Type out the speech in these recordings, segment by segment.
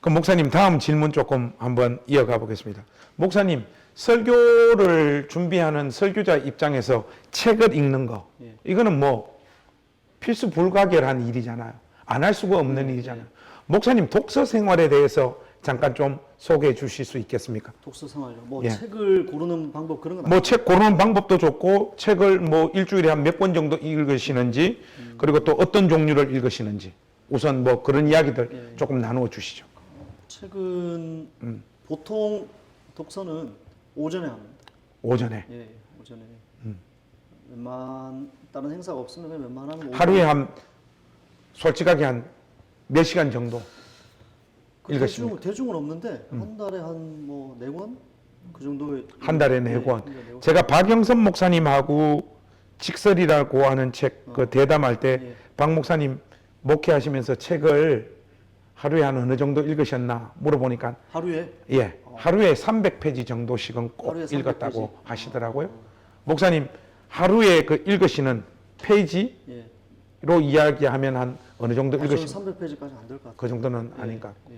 그럼 목사님 다음 질문 조금 한번 이어가 보겠습니다. 목사님 설교를 준비하는 설교자 입장에서 책을 읽는 거 예. 이거는 뭐 필수 불가결한 일이잖아요. 안 할 수가 없는 예, 일이잖아요. 목사님 독서 생활에 대해서 잠깐 좀 소개해 주실 수 있겠습니까? 독서 생활이요. 뭐 예. 책을 고르는 방법 그런 건 뭐책 고르는 방법도 좋고 책을 뭐 일주일에 한 몇 권 정도 읽으시는지 그리고 또 어떤 종류를 읽으시는지 우선 뭐 그런 이야기들 예. 조금 나누어 주시죠. 책은 음. 보통 독서는 오전에 합니다. 오전에 예, 오전에. 웬만 다른 행사가 없으면 그냥 웬만하면 오전에. 하루에 한 솔직하게 한 몇 시간 정도 그 읽으십니까? 대중, 대중은 없는데 한 달에 한 뭐 네 권? 그 정도 한 달에 네 권. 달에 네 권. 제가 박영선 목사님하고 직설이라고 하는 책 그 대담할 때 예. 박 목사님 목회하시면서 책을 하루에 한 어느 정도 읽으셨나 물어보니까 하루에 예 하루에 300페이지 정도씩은 꼭 하루에 300 읽었다고 페이지. 하시더라고요. 목사님 하루에 그 읽으시는 페이지로 예. 이야기하면 한 어느 정도 아, 저는 읽으시면 300페이지까지 안 될 것 같아요. 그 정도는 예, 아닌가. 예.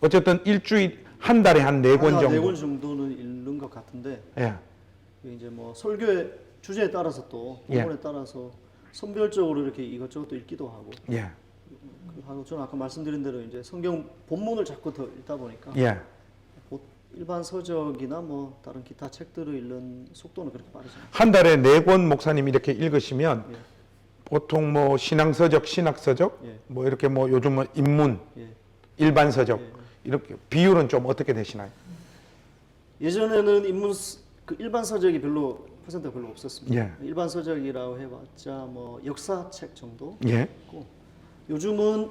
어쨌든 일주일 한 달에 한 네권한 정도. 네권 정도는 읽는 것 같은데 예. 이제 뭐 설교의 주제에 따라서 또 예. 본문에 따라서 선별적으로 이렇게 이것저것 또 읽기도 하고 예. 그 하고 저는 아까 말씀드린 대로 이제 성경 본문을 자꾸 더 읽다 보니까 예. 보- 일반 서적이나 뭐 다른 기타 책들을 읽는 속도는 그렇게 빠르지 않아요. 한 달에 네 권 목사님 이렇게 읽으시면 예. 보통 뭐 신앙 서적, 신학 서적, 예. 뭐 이렇게 뭐 요즘 뭐 인문, 예. 일반 서적 예. 이렇게 비율은 좀 어떻게 되시나요? 예전에는 인문 스- 그 일반 서적이 별로 퍼센트가 별로 없었습니다. 예. 일반 서적이라고 해봤자 뭐 역사책 정도 예. 요즘은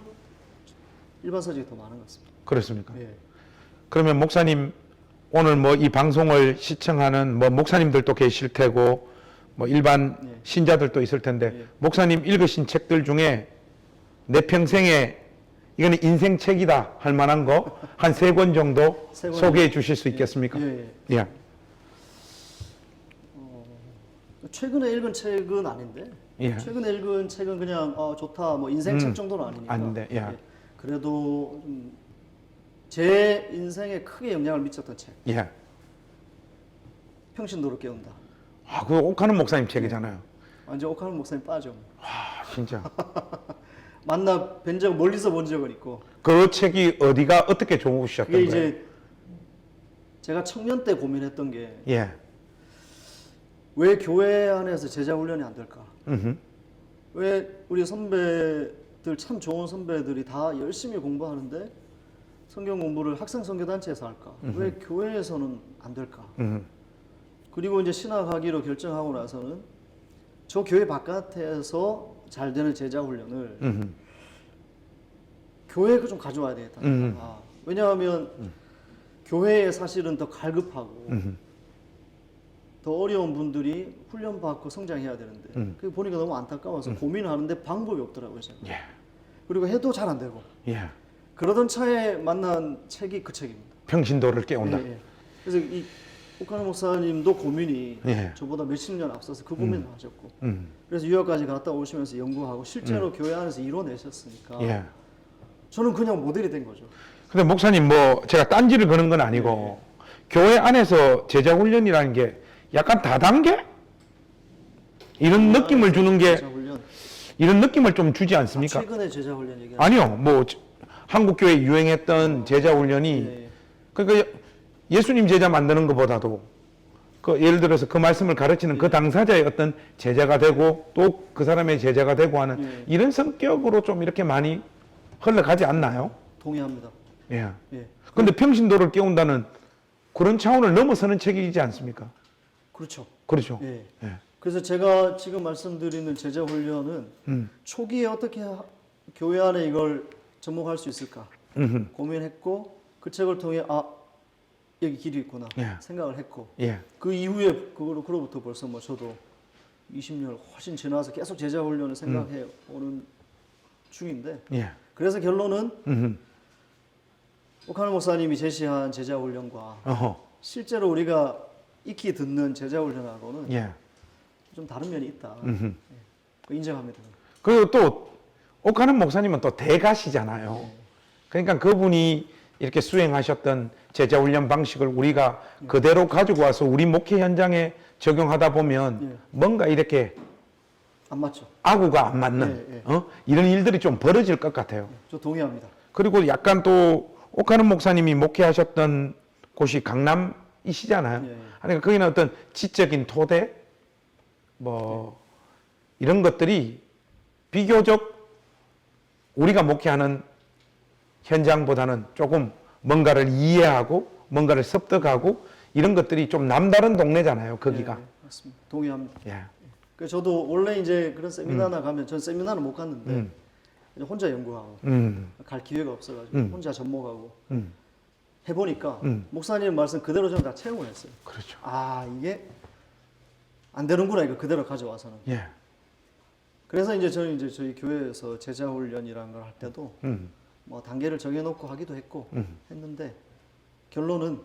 일반 서적이 더 많은 것 같습니다. 그렇습니까? 예. 그러면 목사님 오늘 뭐 이 방송을 시청하는 뭐 목사님들도 계실 테고 뭐 일반 예. 신자들도 있을 텐데 예. 목사님 읽으신 책들 중에 내 평생에 이거는 인생 책이다 할 만한 거 한 세 권 정도 세 권. 소개해 주실 수 있겠습니까? 예, 예. 예. 최근에 읽은 책은 아닌데 예. 최근 에 읽은 책은 그냥 어, 좋다 뭐 인생 음, 책 정도는 아니니까 아닌데, 예. 그래도 좀제 인생에 크게 영향을 미쳤던 책 예. 평신도를 깨운다 아, 그 옥하는 목사님 책이잖아요. 완전 옥하는 목사님 빠져 아, 진짜. 만나 뵌 적 멀리서 본 적은 있고 그 책이 어디가 어떻게 좋으셨던 그게 거예요? 이제 제가 청년 때 고민했던 게 왜 예. 교회 안에서 제자 훈련이 안 될까 음흠. 왜 우리 선배들 참 좋은 선배들이 다 열심히 공부하는데 성경 공부를 학생 선교 단체에서 할까? 왜 교회에서는 안 될까? 음. 그리고 이제 신학하기로 결정하고 나서는 저 교회 바깥에서 잘 되는 제자 훈련을 음. 교회에 좀 가져와야 되겠다. 음. 아, 왜냐하면 교회에 사실은 더 갈급하고 음. 더 어려운 분들이 훈련 받고 성장해야 되는데 음. 그게 보니까 너무 안타까워서 고민하는데 방법이 없더라고요. 제가. 예. 그리고 해도 잘 안 되고 예. 그러던 차에 만난 책이 그 책입니다. 평신도를 깨운다. 예, 예. 그래서 이 옥하는 목사님도 고민이 예. 저보다 몇십 년 앞서서 그 고민을 하셨고 음. 그래서 유학까지 갔다 오시면서 연구하고 실제로 교회 안에서 이뤄내셨으니까 예. 저는 그냥 모델이 된 거죠. 근데 목사님 뭐 제가 딴지를 거는 건 아니고 교회 안에서 제자 훈련이라는 게 약간 다단계 이런 느낌을 주는 게 제자 훈련. 이런 느낌을 좀 주지 아, 않습니까? 최근에 제자 훈련 얘기. 아니요. 뭐 한국 교회 에 유행했던 제자 훈련이 예, 그러니까 예수님 제자 만드는 것보다도 그 예를 들어서 그 말씀을 가르치는 그 당사자의 어떤 제자가 되고 또 그 사람의 제자가 되고 하는 예. 이런 성격으로 좀 이렇게 많이 흘러가지 않나요? 동의합니다. 예. 예, 근데 평신도를 깨운다는 그런 차원을 넘어서는 책이지 않습니까? 그렇죠. 그렇죠. 예. 예. 그래서 제가 지금 말씀드리는 제자 훈련은 음. 초기에 어떻게 하- 교회 안에 이걸 접목할 수 있을까 음흠. 고민했고 그 책을 통해 아 여기 길이 있구나 예. 생각을 했고 예. 그 이후에 그거로 그로부터 벌써 뭐 저도 20년 훨씬 지나서 계속 제자 훈련을 생각해 오는 중인데 예. 그래서 결론은 음흠. 옥하늘 목사님이 제시한 제자 훈련과 어허. 실제로 우리가 익히 듣는 제자 훈련하고는 예. 좀 다른 면이 있다. 음흠. 그 인정합니다. 그리고 또 옥하는 목사님은 또 대가시잖아요. 그러니까 그분이 이렇게 수행하셨던 제자 훈련 방식을 우리가 그대로 가지고 와서 우리 목회 현장에 적용하다 보면 예. 뭔가 이렇게 안 맞죠? 아구가 안 맞는 예, 예. 어? 이런 일들이 좀 벌어질 것 같아요. 저 동의합니다. 그리고 약간 또 옥하는 목사님이 목회하셨던 곳이 강남 이시잖아요. 예, 예. 그러니까 거기는 어떤 지적인 토대 뭐 이런 것들이 비교적 우리가 목회하는 현장보다는 조금 뭔가를 이해하고 뭔가를 습득하고 이런 것들이 좀 남다른 동네잖아요. 거기가. 예, 맞습니다. 동의합니다. 예. 그 저도 원래 이제 그런 세미나나 가면 전 세미나는 못 갔는데 음. 혼자 연구하고 음. 갈 기회가 없어가지고 음. 혼자 접목하고 음. 해보니까 음. 목사님 말씀 그대로 저는 다 체험을 했어요. 그렇죠. 아 이게 안 되는구나 이거 그대로 가져와서는. 예. 그래서 이제 저희 이제 저희 교회에서 제자 훈련이라는 걸 할 때도 음. 뭐 단계를 정해놓고 하기도 했고 음. 했는데 결론은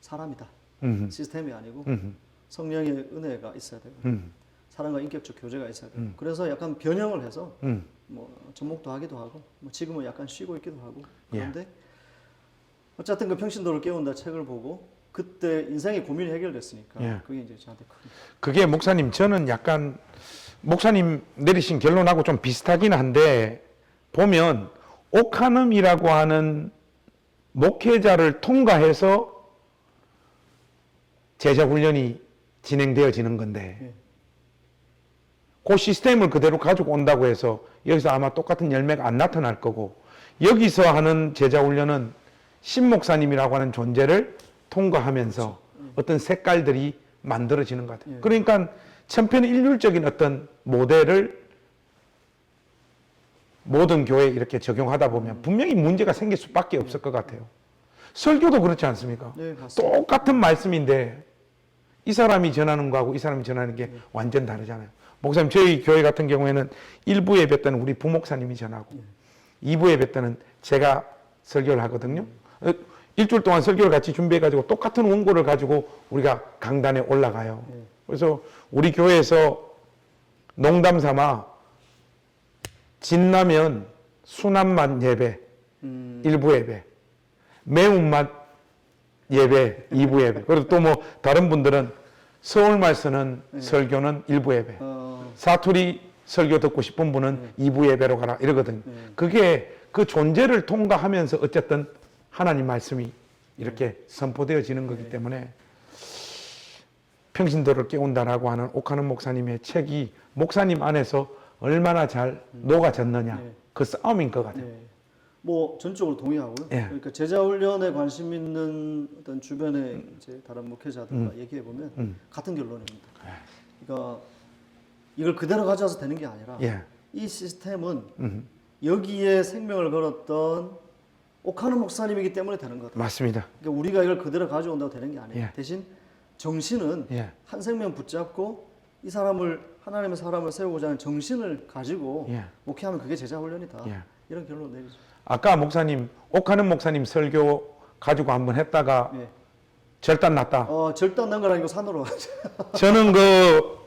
사람이다. 음. 시스템이 아니고 음. 성령의 은혜가 있어야 되고 음. 사람과 인격적 교제가 있어야 되고 음. 그래서 약간 변형을 해서 음. 뭐 접목도 하기도 하고 뭐 지금은 약간 쉬고 있기도 하고 예. 그런데 어쨌든 그 평신도를 깨운다 책을 보고 그때 인생의 고민이 해결됐으니까 예. 그게 이제 저한테 큰 그게 목사님 저는 약간 목사님 내리신 결론하고 좀 비슷하긴 한데 보면 옥하눔이라고 하는 목회자를 통과해서 제자 훈련이 진행되어지는 건데 예. 그 시스템을 그대로 가지고 온다고 해서 여기서 아마 똑같은 열매가 안 나타날 거고 여기서 하는 제자 훈련은 신 목사님이라고 하는 존재를 통과하면서 어떤 색깔들이 만들어지는 것 같아요. 예. 그러니까 천편일률적인 어떤 모델을 모든 교회에 이렇게 적용하다 보면 분명히 문제가 생길 수밖에 없을 것 같아요. 설교도 그렇지 않습니까? 네. 똑같은 말씀인데 이 사람이 전하는 거하고 이 사람이 전하는 게 완전 다르잖아요. 목사님 저희 교회 같은 경우에는 일부 예배 때는 우리 부목사님이 전하고 이부 예배 때는 제가 설교를 하거든요. 어, 일주일 동안 설교를 같이 준비해 가지고 똑같은 원고를 가지고 우리가 강단에 올라가요. 네. 그래서 우리 교회에서 농담 삼아 진라면 순한맛 예배 음, 일부 예배, 매운맛 예배, 이부 예배. 그리고 또 뭐 다른 분들은 서울 말 쓰는 설교는 일부 예배, 어, 사투리 설교 듣고 싶은 분은 이부 예배로 가라 이러거든요. 네. 그게 그 존재를 통과하면서 어쨌든 하나님 말씀이 이렇게 선포되어지는 거기 때문에 평신도를 깨운다라고 하는 옥하는 목사님의 책이 목사님 안에서 얼마나 잘 녹아졌느냐 네. 그 싸움인 것 같아요. 네. 뭐 전적으로 동의하고요. 예. 그러니까 제자 훈련에 관심 있는 어떤 주변의 이제 다른 목회자들과 얘기해 보면 음. 같은 결론입니다. 그러니까 이걸 그대로 가져와서 되는 게 아니라 예. 이 시스템은 음. 여기에 생명을 걸었던 옥하는 목사님이기 때문에 되는 거다. 맞습니다. 그러니까 우리가 이걸 그대로 가져온다고 되는 게 아니에요. 예. 대신 정신은 예. 한 생명 붙잡고 이 사람을 하나님의 사람을 세우고자 하는 정신을 가지고 예. 목회하면 그게 제자 훈련이다. 예. 이런 결론 내리죠. 아까 목사님 옥하는 목사님 설교 가지고 한번 했다가 예. 절단 났다. 어, 절단 난건 아니고 산으로 저는 그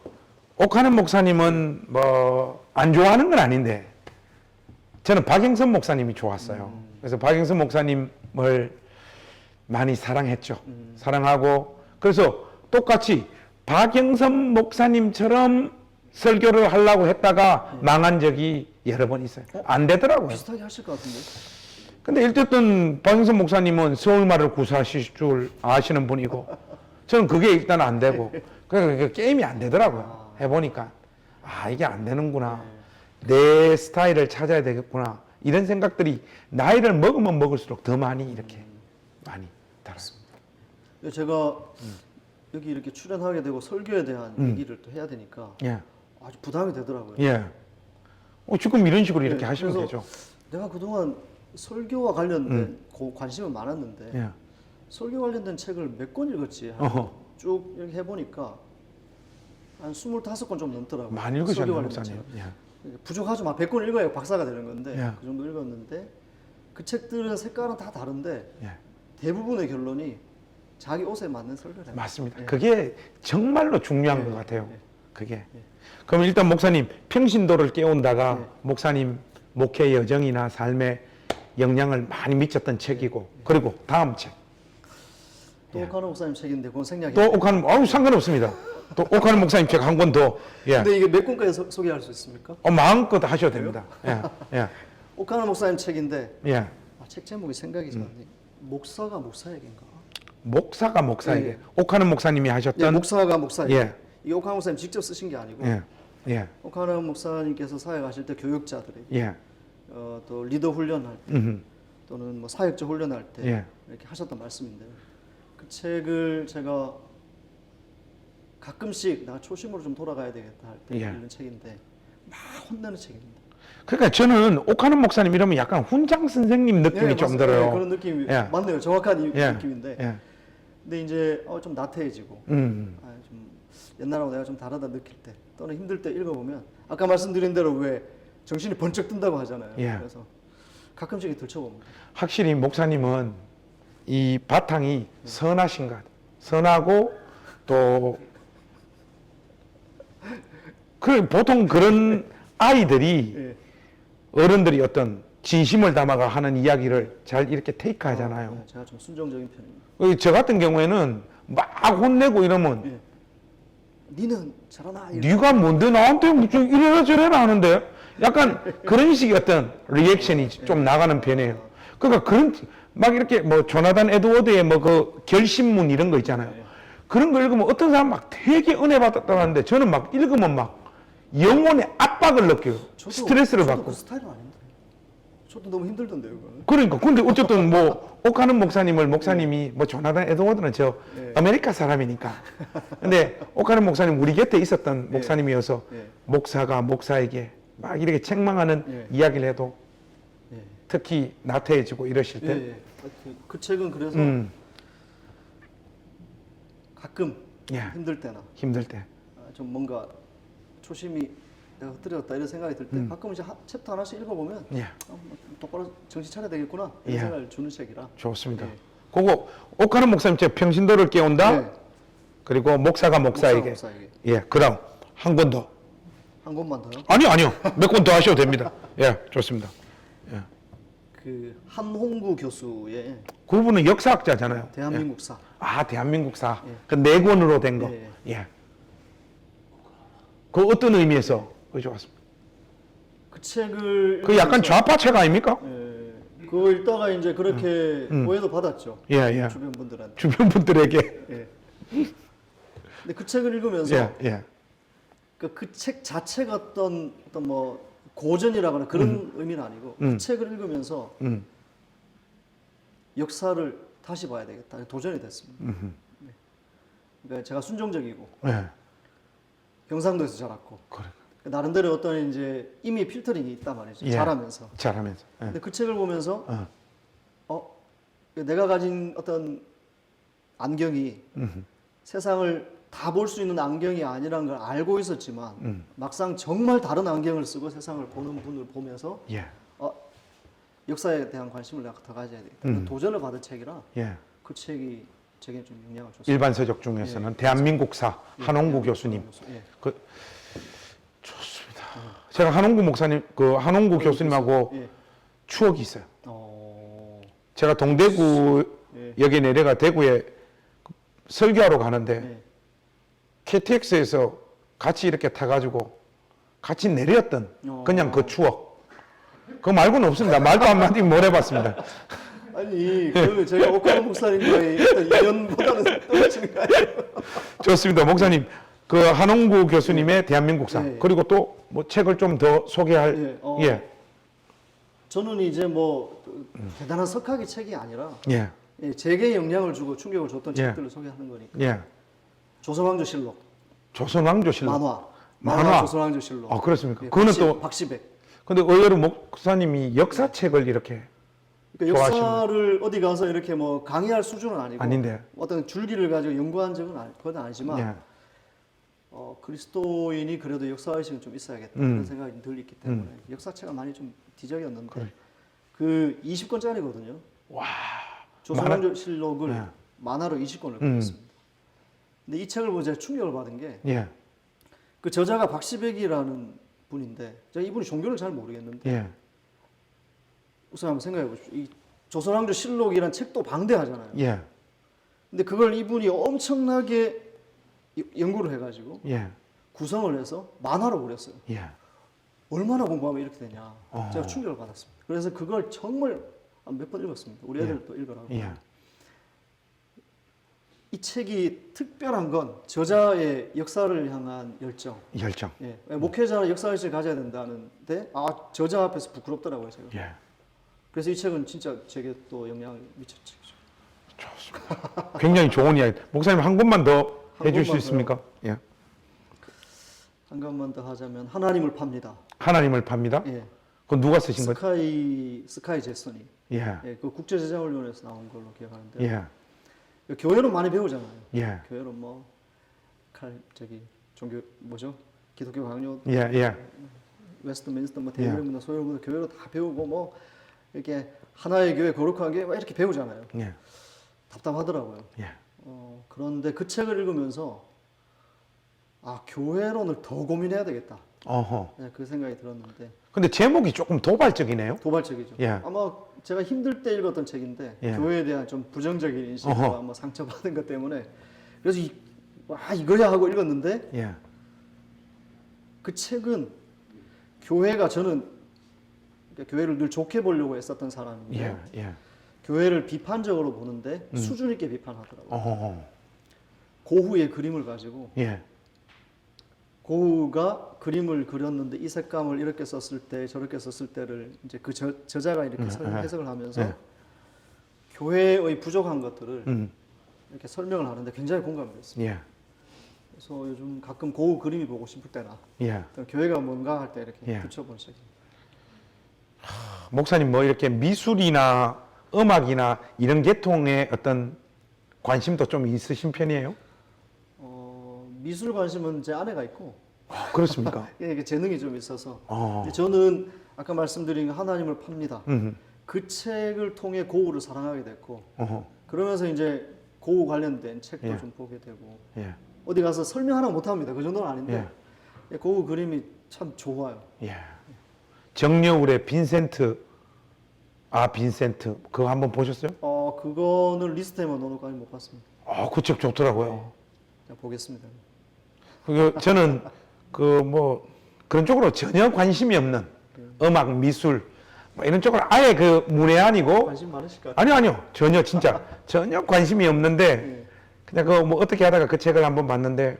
옥하는 목사님은 뭐 안 좋아하는 건 아닌데 저는 박영선 목사님이 좋았어요. 그래서 박영선 목사님을 많이 사랑했죠. 사랑하고 그래서 똑같이 박영선 목사님처럼 설교를 하려고 했다가 망한 적이 여러 번 있어요. 안 되더라고요. 비슷하게 하실 것 같은데. 근데 일단 박영선 목사님은 서울말을 구사하실 줄 아시는 분이고 저는 그게 일단 안 되고 그러니까 그 게임이 안 되더라고요. 해보니까 아 이게 안 되는구나. 내 스타일을 찾아야 되겠구나. 이런 생각들이 나이를 먹으면 먹을수록 더 많이 이렇게 많이 달았습니다. 제가 여기 이렇게 출연하게 되고 설교에 대한 얘기를 또 해야 되니까 예, 아주 부담이 되더라고요. 예. 어, 지금 이런 식으로 이렇게 예, 하시면 그래서 되죠. 내가 그동안 설교와 관련된 고- 관심은 많았는데 예. 설교 관련된 책을 몇 권 읽었지? 어허. 쭉 이렇게 해보니까 한 25건 좀 넘더라고요. 많이 설교 읽으셨네요, 관련된 목사님. 책. 예. 부족하지만 아, 100권 읽어야 박사가 되는 건데 예. 그 정도 읽었는데 그 책들은 색깔은 다 다른데 예. 대부분의 결론이 자기 옷에 맞는 설교를 해요. 맞습니다. 예. 그게 정말로 중요한 예, 것 같아요. 예. 그게. 그럼 일단 목사님 평신도를 깨운다가 예. 목사님 목회 여정이나 삶의 영향을 많이 미쳤던 책이고 그리고 다음 책. 또 오카노 목사님 책인데 그건 생략이. 또 옥하는 아우 상관없습니다. 또 옥하는 목사님 책 한 권 더. 예. 근데 이게 몇 권까지 소, 소개할 수 있습니까? 어, 마음껏 하셔도 됩니다. 예. 예. 오카노 목사님 책인데 예. 아, 책 제목이 생각이 잘 안 나네. 목사가 목사에게인가? 목사가 목사에게 예. 옥하는 목사님이 예, 하셨던 목사가 목사에게. 예. 이 오카노 목사님 직접 쓰신 게 아니고 예. 예. 오카노 목사님께서 사역하실 때 교육자들에게 예. 어, 또 리더 훈련할 때 음. 또는 뭐 사역자 훈련할 때 예. 이렇게 하셨던 말씀인데 그 책을 제가 가끔씩 나 초심으로 좀 돌아가야 되겠다 할 때 예. 읽는 책인데 막 혼내는 책입니다. 그러니까 저는 옥하는 목사님 이러면 약간 훈장 선생님 느낌이 예, 좀 맞습니다. 들어요. 예, 그런 느낌이 예. 맞네요. 정확한 이- 예. 느낌인데. 예. 근데 이제 어, 좀 나태해지고 음. 아, 좀 옛날하고 내가 좀 다르다 느낄 때 또는 힘들 때 읽어보면 아까 말씀드린 대로 왜 정신이 번쩍 든다고 하잖아요. 예. 그래서 가끔씩 들춰봅니다. 확실히 목사님은 이 바탕이 선하신 것 같아요. 선하고 또 그 보통 그런 아이들이 예. 어른들이 어떤 진심을 담아가 하는 이야기를 잘 이렇게 테이크 하잖아요. 아, 네, 제가 좀 순정적인 편입니다. 어, 저 같은 경우에는 막 혼내고 이러면 예. 니는 잘하나? 네가 뭔데 나한테 무슨 이래라 저래라 하는데 약간 그런 식의 어떤 리액션이 좀 나가는 편이에요. 그러니까 그런 막 이렇게 뭐 조나단 에드워드의 뭐 그 결심문 이런 거 있잖아요. 그런 거 읽으면 어떤 사람 막 되게 은혜 받았다는데 저는 막 읽으면 막 영혼의 압박을 느껴요. 저도- 스트레스를 저도 받고. 그 스타일은 아닌데. 저도 너무 힘들던데요, 그거는. 그러니까 근데 어쨌든 뭐 옥하는 목사님을 목사님이 뭐 조나단 에드워드는 저 네. 아메리카 사람이니까 근데 옥하는 목사님 우리 곁에 있었던 목사님이어서 예. 목사가 목사에게 막 이렇게 책망하는 예. 이야기를 해도 예. 특히 나태해지고 이러실 예, 때 예. 그, 그 책은 그래서 음, 가끔 예. 힘들 때나 힘들 때 아, 좀 뭔가 초심이 내가 흩어졌다 이런 생각이 들 때 음. 가끔 이제 하, 챕터 하나씩 읽어보면 예, 아, 뭐 똑바로 정신 차려야 되겠구나 이런 예. 생각을 주는 책이라 좋습니다. 예. 그거 옥하는 목사님 책 평신도를 깨운다 네. 그리고 목사가 목사에게 목사에게. 예 그럼 한권 더 한 권만 더요 아니요 아니요 몇 권 더 하셔도 됩니다. 예 좋습니다. 예. 그 한홍구 교수의 그분은 역사학자잖아요. 대한민국사 아 대한민국사 예. 그 네 권으로 된 거. 예, 예. 그 어떤 의미에서 그 좋았습니다. 그 책을 그 약간 읽으면서- 좌파 책 아닙니까? 예, 그거 읽다가 이제 그렇게 음. 오해도 받았죠 예 예. 주변 분들한테 주변 분들에게 예. 근데 그 책을 읽으면서 예 예. 그 책 자체가 어떤 어떤 뭐 고전이라거나 그런 의미는 아니고 음. 그 책을 읽으면서 음. 역사를 다시 봐야 되겠다 도전이 됐습니다. 네. 그러니까 제가 순종적이고 예. 경상도에서 자랐고 그래. 나름대로 어떤 이제 이미 필터링이 있단 말이죠. 예. 자라면서. 잘하면서. 예. 근데 그 책을 보면서 어. 어 내가 가진 어떤 안경이 음. 세상을 다 볼 수 있는 안경이 아니라는 걸 알고 있었지만 음. 막상 정말 다른 안경을 쓰고 세상을 보는 분을 보면서 예. 어, 역사에 대한 관심을 내가 더 가져야 되겠다. 음. 도전을 받은 책이라 예. 그 책이 제게 좀 영향을 줬습니다. 일반 서적 중에서는 대한민국사 한홍구 교수님. 예. 그 좋습니다. 제가 한홍구 목사님 그 한홍구 교수님하고 예. 추억이 있어요. 어, 제가 동대구 예. 역에 내려가 대구에 설교하러 가는데 예. KTX에서 같이 이렇게 타가지고 같이 내렸던 어. 그냥 그 추억. 그거 말고는 없습니다. 말도 한마디 못 해봤습니다. 아니 그 제가 오카노 목사님과의 인연보다는 떨어지는 거 아니에요? 좋습니다. 목사님, 그 한홍구 교수님의 대한민국사 예. 그리고 또 뭐 책을 좀 더 소개할 예, 어. 예, 저는 이제 뭐 대단한 석학의 책이 아니라 예, 예, 제게 영향을 주고 충격을 줬던 예. 책들을 소개하는 거니까 예. 조선왕조실록 조선왕조실록. 만화 만화. 만화 조선왕조실록 아 그렇습니까? 예, 그거는 박시, 또 박시백 근데 의외로 목사님이 역사책을 이렇게 그러니까 역사를 어디 가서 이렇게 뭐 강의할 수준은 아니고 아닌데. 어떤 줄기를 가지고 연구한 적은 아니, 그건 아니지만 예, 어, 그리스도인이 그래도 역사 의식은 좀 있어야겠다 음. 그런 생각이 들기 때문에 역사책은 많이 좀 뒤적였는데 그래. 그 20권짜리거든요. 와, 조선왕조실록을 네. 만화로 20권을 음. 읽었습니다. 근데 이 책을 보고 제가 충격을 받은 게그 예, 저자가 박시백이라는 분인데 제가 이분이 종교를 잘 모르겠는데 예, 우선 한번 생각해 보십시오. 이 조선왕조 실록이란 책도 방대하잖아요. 예, 근데 그걸 이분이 엄청나게 이- 연구를 해가지고 예, 구성을 해서 만화로 그렸어요. 예. 얼마나 공부하면 이렇게 되냐. 어. 제가 충격을 받았습니다. 그래서 그걸 정말 몇 번 읽었습니다. 우리 애들도 읽으라고. 예. 이 책이 특별한 건 저자의 역사를 향한 열정. 열정. 예. 목회자는 역사의식을 가져야 된다는데 아 저자 앞에서 부끄럽더라고요 제가. 예. 그래서 이 책은 진짜 제게 또 영향을 미쳤죠. 좋습니다. 굉장히 좋은 이야기. 목사님 한 번만 더한 해줄 수 있습니까? 예. 한 가지만 더 하자면 하나님을 팝니다. 하나님을 팝니다. 예. 그건 누가 쓰신 거죠? 스카이 스카이 제슨이 예, 예, 그 국제 제자 훈련에서 나온 걸로 기억하는데 예, 교회는 많이 배우잖아요. 예, 교회는 뭐칼 저기 종교 뭐죠? 기독교 강요 예, 예, 웨스트민스터 뭐 예. 대일문화 소유문화 교회로 다 배우고 뭐 이렇게 하나의 교회 거룩한 막 이렇게 배우잖아요. 예, 답답하더라고요. 예. 어, 그런데 그 책을 읽으면서 아 교회론을 더 고민해야 되겠다. 어허. 네, 그 생각이 들었는데 근데 제목이 조금 도발적이네요. 도발적이죠. 예. 아마 제가 힘들 때 읽었던 책인데 예. 교회에 대한 좀 부정적인 인식과. 뭐 상처받은 것 때문에 그래서 이, 와 이거야 하고 읽었는데 예, 그 책은 교회가 저는 그러니까 교회를 늘 좋게 보려고 애썼던 사람인데 예, 예. 교회를 비판적으로 보는데 음. 수준 있게 비판하더라고요. 어허. 고후의 그림을 가지고 예, 고우가 그림을 그렸는데 이 색감을 이렇게 썼을 때 저렇게 썼을 때를 이제 그 저, 저자가 이렇게 음, 설- 예. 해석을 하면서 예. 교회의 부족한 것들을 음, 이렇게 설명을 하는데 굉장히 공감이 됐습니다. 예, 그래서 요즘 가끔 고우 그림이 보고 싶을 때나 예. 어떤 교회가 뭔가 할 때 이렇게 예. 붙여본 책이 목사님 뭐 이렇게 미술이나 음악이나 이런 계통의 어떤 관심도 좀 있으신 편이에요? 어, 미술 관심은 제 아내가 있고 아, 그렇습니까? 이게 재능이 좀 있어서 어, 저는 아까 말씀드린 하나님을 팝니다. 음, 그 책을 통해 고우를 사랑하게 됐고 어허. 그러면서 이제 고우 관련된 책도 예. 좀 보게 되고 예, 어디 가서 설명 하나 못 합니다. 그 정도는 아닌데 고우 그림이 참 좋아요. 예. 정여울의 빈센트, 아 빈센트 그거 한번 보셨어요? 어 그거는 리스트에만 넣어놓고 못 봤습니다. 아, 그 책 좋더라고요. 자, 보겠습니다. 그 저는 그 뭐 그런 쪽으로 전혀 관심이 없는 음악, 미술 뭐 이런 쪽으로 아예 그 문외한이고 관심 많으실 것 아니요 아니요 전혀 진짜 전혀 관심이 없는데 같아요. 그냥 그 뭐 어떻게 하다가 그 책을 한번 봤는데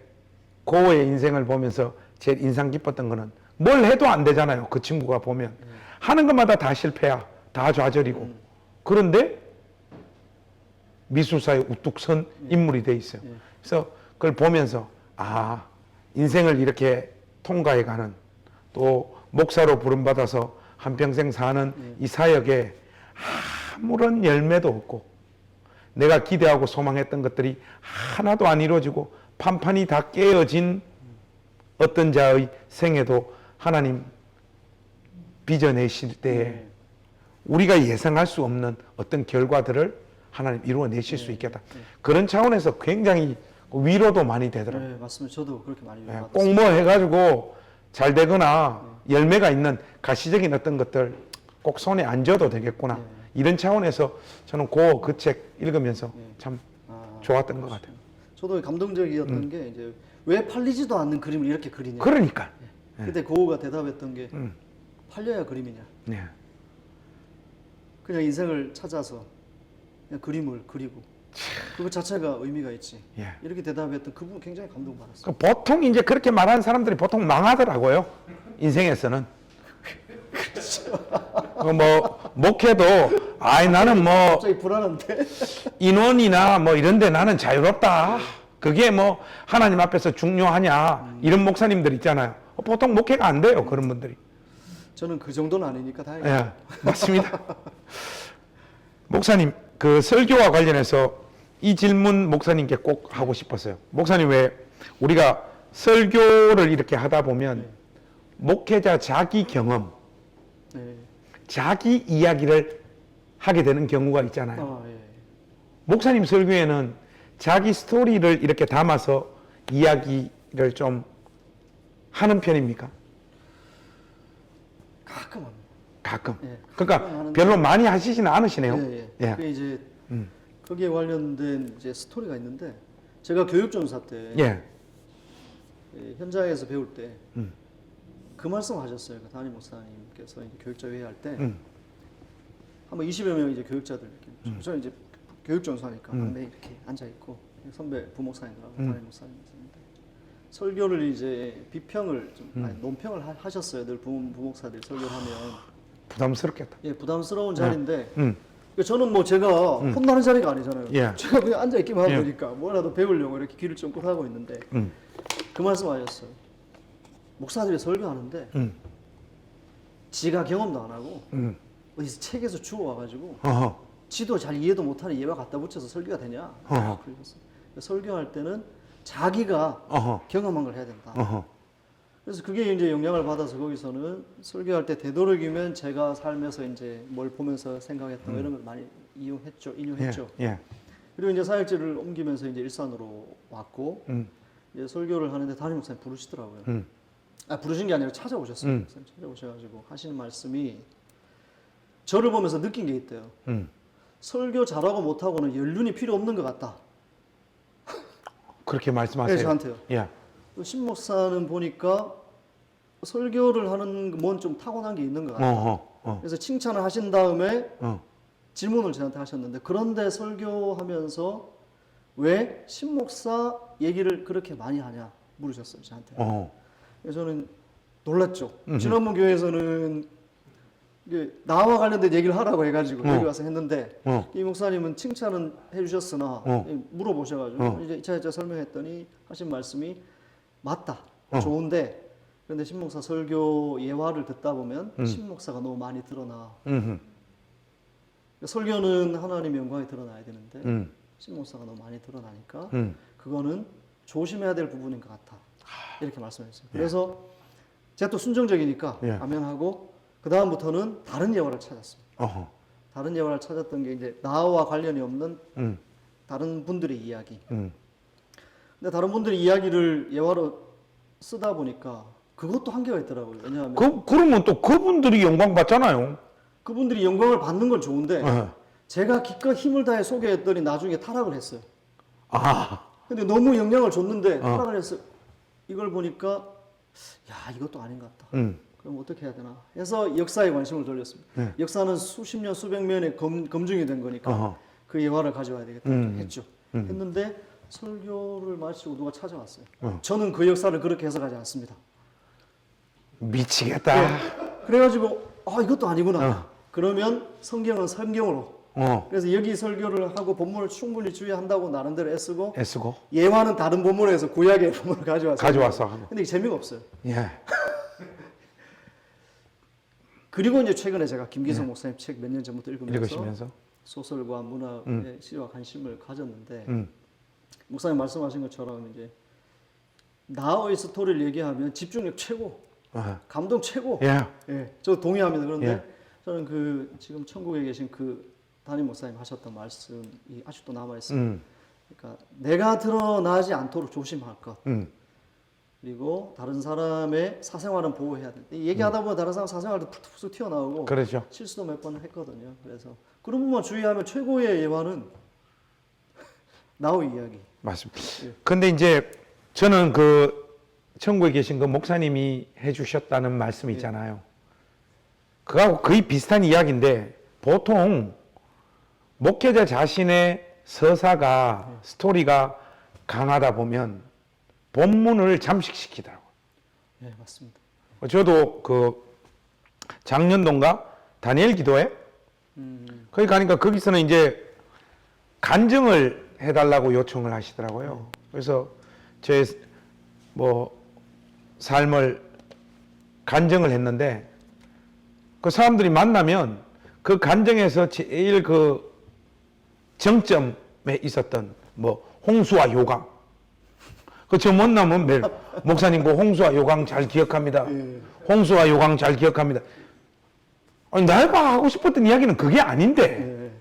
고의 인생을 보면서 제일 인상 깊었던 거는 뭘 해도 안 되잖아요 그 친구가 보면. 하는 것마다 다 실패야. 다 좌절이고. 그런데 미술사에 우뚝 선 인물이 돼 있어요. 그래서 그걸 보면서 아 인생을 이렇게 통과해 가는 또 목사로 부름받아서 한평생 사는 이 사역에 아무런 열매도 없고 내가 기대하고 소망했던 것들이 하나도 안 이루어지고 판판이 다 깨어진 어떤 자의 생애도 하나님 빚어내실 때에 우리가 예상할 수 없는 어떤 결과들을 하나님 이루어 내실 수 있겠다. 그런 차원에서 굉장히 위로도 많이 되더라고요. 네, 맞습니다. 저도 그렇게 많이 예, 받았어요. 꼭뭐 해가지고 잘 되거나 열매가 있는 가시적인 어떤 것들 꼭 손에 안 져도 되겠구나. 네. 이런 차원에서 저는 그그책 읽으면서 참 아, 좋았던 것 같아요. 저도 감동적이었던 게 이제 왜 팔리지도 않는 그림을 이렇게 그리냐. 그러니까. 그때 고우가 대답했던 게 음. 팔려야 그림이냐. 네. 그냥 인생을 찾아서 그냥 그림을 그리고 그것 자체가 의미가 있지. 예. 이렇게 대답했던 그분 굉장히 감동받았어요. 그 보통 이제 그렇게 말하는 사람들이 보통 망하더라고요. 인생에서는. 그뭐 목회도 아이 나는 뭐 갑자기 불안한데. 인원이나 뭐 이런데 나는 자유롭다. 그게 뭐 하나님 앞에서 중요하냐 이런 목사님들 있잖아요. 보통 목회가 안 돼요 그런 분들이. 저는 그 정도는 아니니까 다행이에요. 예, 맞습니다. 목사님 그 설교와 관련해서 이 질문 목사님께 꼭 하고 싶었어요. 목사님 왜 우리가 설교를 이렇게 하다 보면 목회자 자기 경험, 네. 자기 이야기를 하게 되는 경우가 있잖아요. 아, 예. 목사님 설교에는 자기 스토리를 이렇게 담아서 이야기를 좀 하는 편입니까? 가끔 합니다. 가끔. 예, 그러니까 가끔 하는데- 별로 많이 하시지는 않으시네요. 예, 예. 예. 그게 이제 음. 거기에 관련된 이제 스토리가 있는데 제가 교육전사 때 예. 예, 현장에서 배울 때 그 음. 말씀 하셨어요. 그 담임 목사님께서 이제 교육자 회의할 때 음. 한번 20여 명 이제 교육자들 이렇게 저는 이제 교육전사니까 음. 막내 이렇게 앉아 있고 선배 부목사님들하고 음. 담임 목사님 있었는데 설교를 이제 비평을 좀 음. 아니, 논평을 하, 하셨어요. 늘 부, 부목사들이 설교를 하면 부담스럽겠다. 예 부담스러운 자리인데 음. 그러니까 저는 뭐 제가 혼나는 자리가 아니잖아요. 예. 제가 그냥 앉아 있기만 예. 되니까 뭐라도 배우려고 이렇게 귀를 쫑긋 하고 있는데 음. 그 말씀하셨어요. 목사들이 설교하는데 음. 지가 경험도 안 하고 음. 어디서 책에서 주워 와가지고 어허. 지도 잘 이해도 못하는 얘와 갖다 붙여서 설교가 되냐? 어허. 그러셨어요. 설교할 때는 자기가 어허. 경험한 걸 해야 된다. 어허. 그래서 그게 이제 영향을 받아서 거기서는 설교할 때 되도록이면 제가 삶에서 이제 뭘 보면서 생각했던 거 이런 걸 많이 이용했죠, 음. 예. 인용했죠. 예. 그리고 이제 사역지를 옮기면서 이제 일산으로 왔고 음. 이제 설교를 하는데 담임 목사님 부르시더라고요. 음. 아 부르신 게 아니라 찾아오셨어요. 음. 목사님 찾아오셔가지고 하시는 말씀이 저를 보면서 느낀 게 있대요. 음. 설교 잘하고 못하고는 연륜이 필요 없는 것 같다. 그렇게 네, 말씀하세요. 저한테요. 예. 또신 목사는 보니까 설교를 하는 뭔 좀 타고난 게 있는 것 같다. 어허. 어. 그래서 칭찬을 하신 다음에 어. 질문을 저한테 하셨는데 그런데 설교하면서 왜 신목사 얘기를 그렇게 많이 하냐 물으셨어요 저한테. 어. 그래서 저는 놀랐죠. 지난번 교회에서는 이게 나와 관련된 얘기를 하라고 해가지고 어. 여기 와서 했는데 어. 이 목사님은 칭찬은 해주셨으나 어. 이 물어보셔가지고 어. 이제 이차 이차 설명했더니 하신 말씀이 맞다 어. 좋은데 그런데 신목사 설교 예화를 듣다 보면 음. 신목사가 너무 많이 드러나 음. 설교는 하나님의 영광이 드러나야 되는데 음. 신목사가 너무 많이 드러나니까 음. 그거는 조심해야 될 부분인 것 같아. 이렇게 말씀하셨어요. 예. 그래서 제가 또 순종적이니까 예. 아멘하고 그 다음부터는 다른 예화를 찾았습니다. 어허. 다른 예화를 찾았던 게 이제 나와 관련이 없는 음. 다른 분들의 이야기. 음. 근데 다른 분들의 이야기를 예화로 쓰다 보니까 그것도 한계가 있더라고요. 왜냐하면 그 그러면 또 그분들이 영광 받잖아요. 그분들이 영광을 받는 건 좋은데 어. 제가 기껏 힘을 다해 소개했더니 나중에 타락을 했어요. 아. 근데 너무 영향을 줬는데 어. 타락을 했어. 이걸 보니까 야 이것도 아닌 것 같다. 음. 그럼 어떻게 해야 되나? 해서 역사에 관심을 돌렸습니다. 네. 역사는 수십 년, 수백 년의 검, 검증이 된 거니까 어허. 그 예화를 가져와야 되겠다 음. 했죠. 음. 했는데 설교를 마치고 누가 찾아왔어요. 어. 저는 그 역사를 그렇게 해석하지 않습니다. 미치겠다. 그래가지고 아 이것도 아니구나. 어. 그러면 성경은 성경으로. 어. 그래서 여기 설교를 하고 본문을 충분히 주의한다고 나름대로 애쓰고 애쓰고 예화는 다른 본문에서 구약의 본문을 가져왔어요. 가져와서 하고. 근데 재미가 없어요. 예. 그리고 이제 최근에 제가 김기성 목사님 책 몇 년 전부터 읽으면서 읽으시면서 소설과 문화에 음. 시와 관심을 가졌는데 음. 목사님 말씀하신 것처럼 이제 나의 스토리를 얘기하면 집중력 최고, 어. 감동 최고. 예. 예, 저 동의합니다. 그런데 예. 저는 그 지금 천국에 계신 그 담임 목사님 하셨던 말씀이 아직도 남아 있어요. 음. 그러니까 내가 드러나지 않도록 조심할 것. 음. 그리고 다른 사람의 사생활은 보호해야 돼. 얘기하다 보면 다른 사람 사생활도 툭툭 튀어나오고 그렇죠. 실수도 몇 번 했거든요. 그래서 그런 부분만 주의하면 최고의 예화는 나의 이야기. 맞습니다. 예. 근데 이제 저는 그 천국에 계신 그 목사님이 해주셨다는 말씀 있잖아요. 그하고 거의 비슷한 이야기인데 보통 목회자 자신의 서사가 스토리가 강하다 보면 본문을 잠식시키더라고요. 예, 맞습니다. 저도 그 작년도인가 다니엘 기도회 음, 거기 가니까 거기서는 이제 간증을 해달라고 요청을 하시더라고요. 그래서 제 뭐 삶을 간증을 했는데 그 사람들이 만나면 그 간증에서 제일 그 정점에 있었던 뭐 홍수와 요강. 그 저 못나면 매일 목사님 그 홍수와 요강 잘 기억합니다. 예. 홍수와 요강 잘 기억합니다. 아니 내가 하고 싶었던 이야기는 그게 아닌데. 예,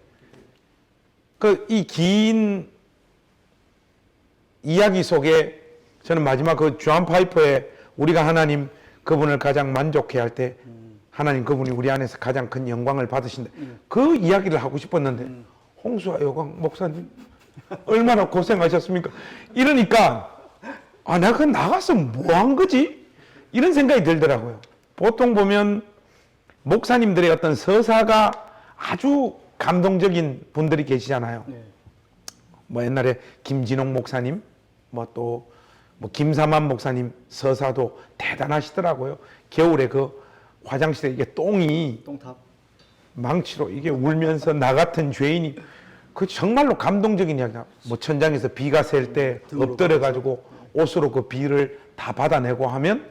그이 긴 이야기 속에 저는 마지막 그 주한 파이퍼의 우리가 하나님 그분을 가장 만족해 할 때 하나님 그분이 우리 안에서 가장 큰 영광을 받으신다. 그 이야기를 하고 싶었는데 홍수아 요강 목사님 얼마나 고생하셨습니까? 이러니까 아 내가 그 나가서 뭐 한 거지? 이런 생각이 들더라고요. 보통 보면 목사님들의 어떤 서사가 아주 감동적인 분들이 계시잖아요. 네. 뭐 옛날에 김진홍 목사님, 뭐또뭐 김사만 목사님 서사도 대단하시더라고요. 겨울에 그 화장실에 이게 똥이 똥탑. 망치로 이게 울면서 나 같은 죄인이 그 정말로 감동적인 이야기다. 뭐 천장에서 비가 셀때 등으로 엎드려 가지고 옷으로 그 비를 다 받아내고 하면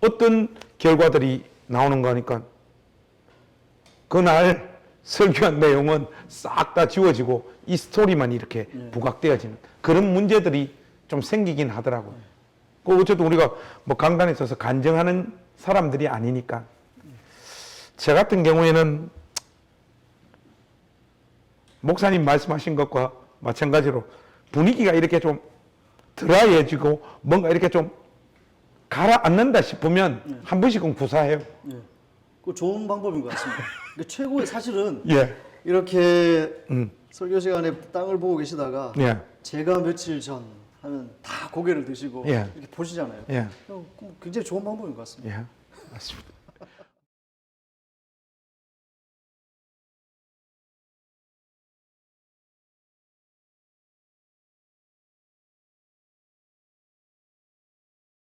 어떤 결과들이 나오는 거니까. 그날 설교한 내용은 싹 다 지워지고 이 스토리만 이렇게 부각되어지는 그런 문제들이 좀 생기긴 하더라고요. 그 어쨌든 우리가 뭐 강단에 있어서 간증하는 사람들이 아니니까. 저 같은 경우에는 목사님 말씀하신 것과 마찬가지로 분위기가 이렇게 좀 드라이해지고 뭔가 이렇게 좀 가라앉는다 싶으면 한 번씩은 구사해요. 예. 그 좋은 방법인 것 같습니다. 그 최고의 사실은 예. 이렇게 음. 설교 시간에 땅을 보고 계시다가 예. 제가 며칠 전 하면 다 고개를 드시고 예. 이렇게 보시잖아요. 예. 어, 그럼 굉장히 좋은 방법인 것 같습니다. 예. 맞습니다.